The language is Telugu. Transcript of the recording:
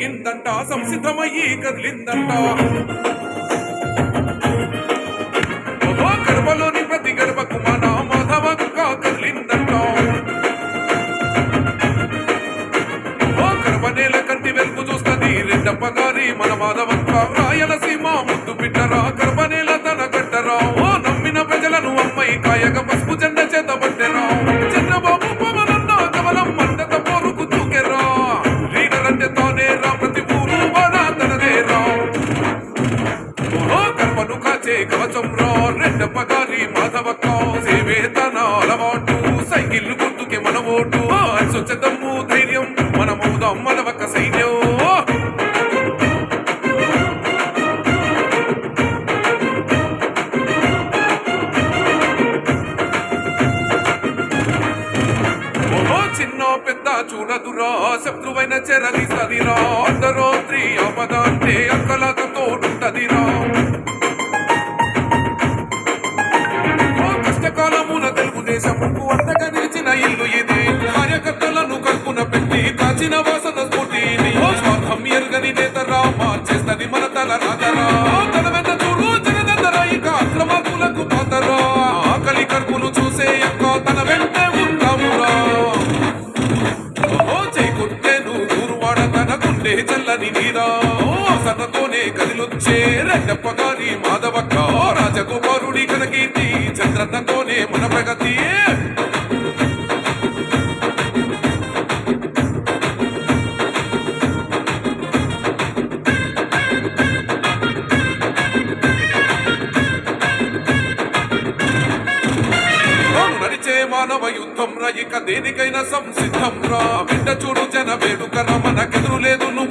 సంసిద్ధమయ్యి కదిలిందంట. గర్భలోని ప్రతి గర్భకు మన మాధవంగా కదిలిందంట. గర్భ నేల కంటి వెలుగు చూస్తుంది రెడ్డప్ప గారి మన మాధవంగా కవచం మాధవక్క. సేవేతన అలవాటు సైకిల్ గుర్తుకే మన ఓటు. స్వచ్ఛతమ్ము ధైర్యం. మన మౌదం మనవక్క సైన్యం చిన్న పెద్ద చూడదురా. శత్రువైన చెరలి సదిరా. అందరో ఆపద అంటే అక్కలతో ఉంటదిరా కష్టకాలమున తెలుగుదేశముకు నిలిచిన ఇల్లు ఇది. కార్యకర్తలను కల్పున పెట్టి దాచిన వాసన స్ఫూర్తి స్వార్థం ఎరుగని నేతరా మార్చేస్తది మన తల తన వెంట చూడు జగదందరా ఇక అక్రమార్కులకు పాతరా. ఆకలి కర్పును చూసే తన వెంటే ఉంటామురా ఓ ఊరువాడ తన గుండె చల్లని నీరా. ఓ సన్నతోనే కదిలొచ్చే రెడ్డప్ప గారి మాధవక్క సిద్ధం రా. ఇక దేనికైనా సంసిద్ధం రా. బిడ్డ చూడు జన వేడుక రా. మనకెదురు లేదు నువ్వు